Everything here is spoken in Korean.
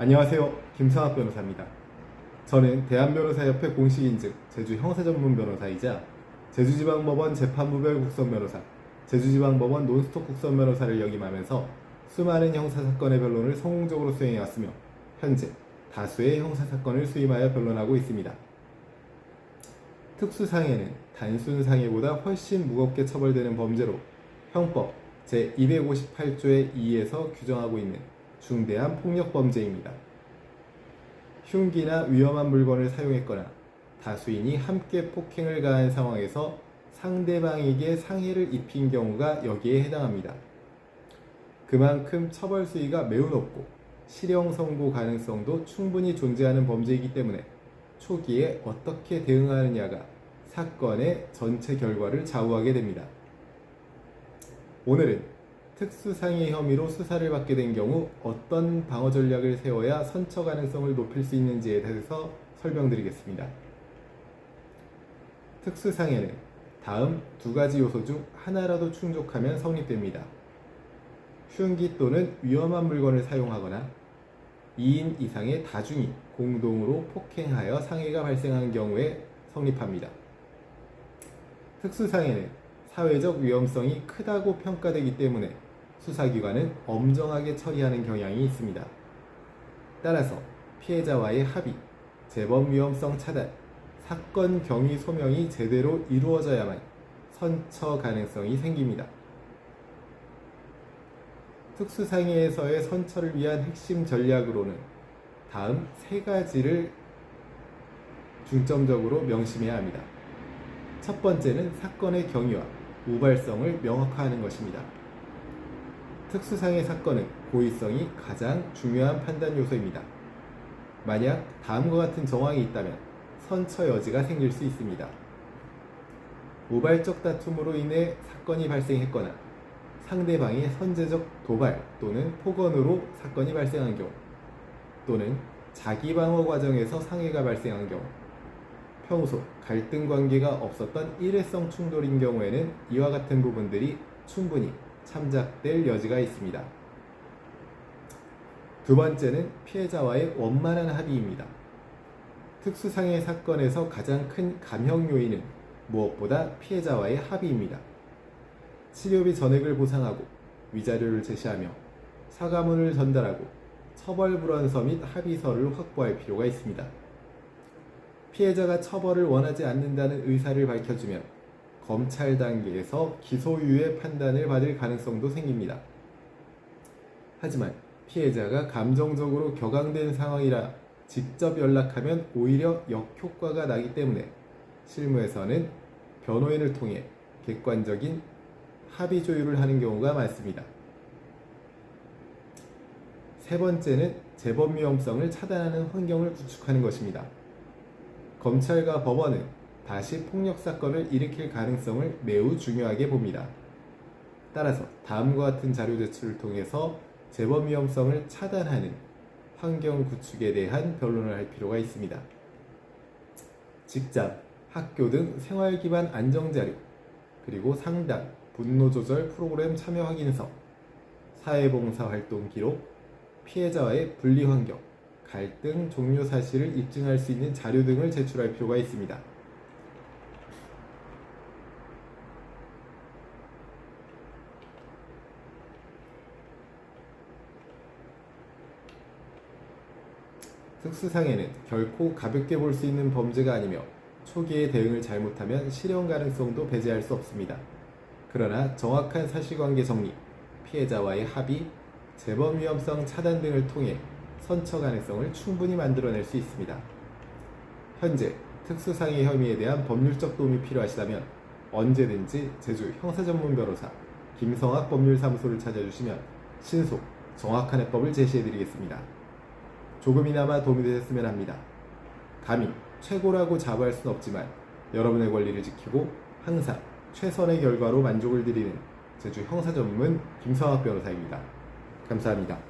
안녕하세요. 김상학 변호사입니다. 저는 대한변호사협회 공식인증 제주 형사전문 변호사이자 제주지방법원 재판부별 국선 변호사, 제주지방법원 논스톱 국선 변호사를 역임하면서 수많은 형사사건의 변론을 성공적으로 수행해왔으며 현재 다수의 형사사건을 수임하여 변론하고 있습니다. 특수상해는 단순 상해보다 훨씬 무겁게 처벌되는 범죄로 형법 제258조의 2에서 규정하고 있는 중대한 폭력 범죄입니다. 흉기나 위험한 물건을 사용했거나 다수인이 함께 폭행을 가한 상황에서 상대방에게 상해를 입힌 경우가 여기에 해당합니다. 그만큼 처벌 수위가 매우 높고 실형 선고 가능성도 충분히 존재하는 범죄이기 때문에 초기에 어떻게 대응하느냐가 사건의 전체 결과를 좌우하게 됩니다. 오늘은 특수상해 혐의로 수사를 받게 된 경우 어떤 방어 전략을 세워야 선처 가능성을 높일 수 있는지에 대해서 설명드리겠습니다. 특수상해는 다음 두 가지 요소 중 하나라도 충족하면 성립됩니다. 흉기 또는 위험한 물건을 사용하거나 2인 이상의 다중이 공동으로 폭행하여 상해가 발생한 경우에 성립합니다. 특수상해는 사회적 위험성이 크다고 평가되기 때문에 수사기관은 엄정하게 처리하는 경향이 있습니다. 따라서 피해자와의 합의, 재범 위험성 차단, 사건 경위 소명이 제대로 이루어져야만 선처 가능성이 생깁니다. 특수상해에서의 선처를 위한 핵심 전략으로는 다음 세 가지를 중점적으로 명심해야 합니다. 첫 번째는 사건의 경위와 우발성을 명확화하는 것입니다. 특수상해 사건은 고의성이 가장 중요한 판단 요소입니다. 만약 다음과 같은 정황이 있다면 선처 여지가 생길 수 있습니다. 우발적 다툼으로 인해 사건이 발생했거나 상대방이 선제적 도발 또는 폭언으로 사건이 발생한 경우 또는 자기 방어 과정에서 상해가 발생한 경우 평소 갈등 관계가 없었던 일회성 충돌인 경우에는 이와 같은 부분들이 충분히 참작될 여지가 있습니다. 두 번째는 피해자와의 원만한 합의입니다. 특수상해 사건에서 가장 큰 감형 요인은 무엇보다 피해자와의 합의입니다. 치료비 전액을 보상하고 위자료를 제시하며 사과문을 전달하고 처벌 불원서 및 합의서를 확보할 필요가 있습니다. 피해자가 처벌을 원하지 않는다는 의사를 밝혀주면 검찰 단계에서 기소유예 판단을 받을 가능성도 생깁니다. 하지만 피해자가 감정적으로 격앙된 상황이라 직접 연락하면 오히려 역효과가 나기 때문에 실무에서는 변호인을 통해 객관적인 합의 조율을 하는 경우가 많습니다. 세 번째는 재범 위험성을 차단하는 환경을 구축하는 것입니다. 검찰과 법원은 다시 폭력 사건을 일으킬 가능성을 매우 중요하게 봅니다. 따라서 다음과 같은 자료 제출을 통해서 재범 위험성을 차단하는 환경 구축에 대한 변론을 할 필요가 있습니다. 직장, 학교 등 생활 기반 안정 자료, 그리고 상담, 분노 조절 프로그램 참여 확인서, 사회봉사 활동 기록, 피해자와의 분리 환경, 갈등 종료 사실을 입증할 수 있는 자료 등을 제출할 필요가 있습니다. 특수상해는 결코 가볍게 볼 수 있는 범죄가 아니며 초기에 대응을 잘못하면 실형 가능성도 배제할 수 없습니다. 그러나 정확한 사실관계 정리, 피해자와의 합의, 재범 위험성 차단 등을 통해 선처 가능성을 충분히 만들어낼 수 있습니다. 현재 특수상해 혐의에 대한 법률적 도움이 필요하시다면 언제든지 제주 형사전문 변호사 김성학 법률사무소를 찾아주시면 신속, 정확한 해법을 제시해드리겠습니다. 조금이나마 도움이 되셨으면 합니다. 감히 최고라고 자부할 수는 없지만 여러분의 권리를 지키고 항상 최선의 결과로 만족을 드리는 제주 형사 전문 김성학 변호사입니다. 감사합니다.